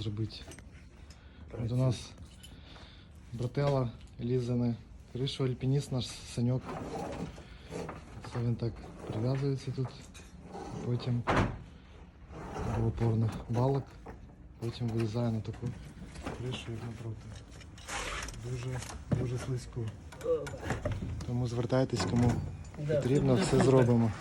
зробити. От у нас братела лізе на кришу, альпініст наш саньок. Це він так прив'язується тут. Потім до опорних балок. Потім вилізає на таку кришу і напроти. Дуже, дуже слизько. Тому звертайтесь, кому потрібно, все зробимо.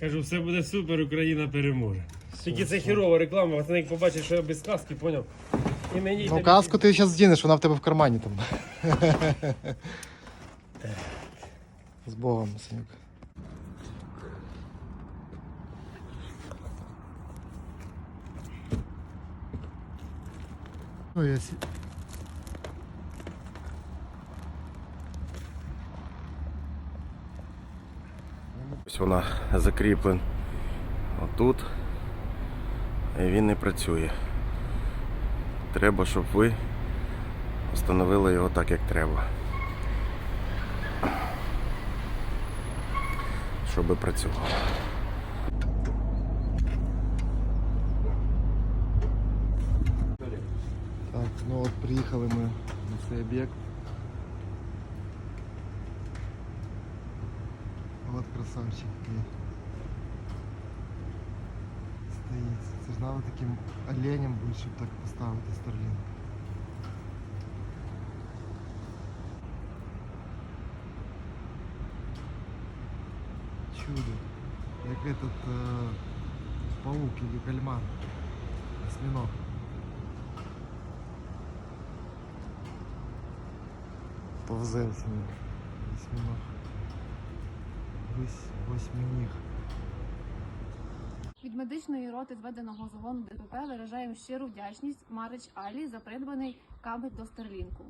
Кажу, все буде супер, Україна переможе. Тільки це хірова реклама, пацани, як побачать, що я без каски, поняв? І мені Ну каску ти зараз здінеш, вона в тебе в кармані там. З Богом. Ой, я сі... Ось вона закріплена отут. Він не працює. Треба, щоб ви встановили його так, як треба. Щоб працювало. Так, ну от приїхали ми на цей об'єкт. От красавчик треба таким оленем бути, щоб так поставити Starlink. Чудо. Як этот э, паук или кальмар. Осьминог. Повзе осьминог. Осьминог. Вось, восьминіг. Від медичної роти зведеного загону ДПП виражаємо щиру вдячність Марич Алі за придбаний кабель до Старлінку.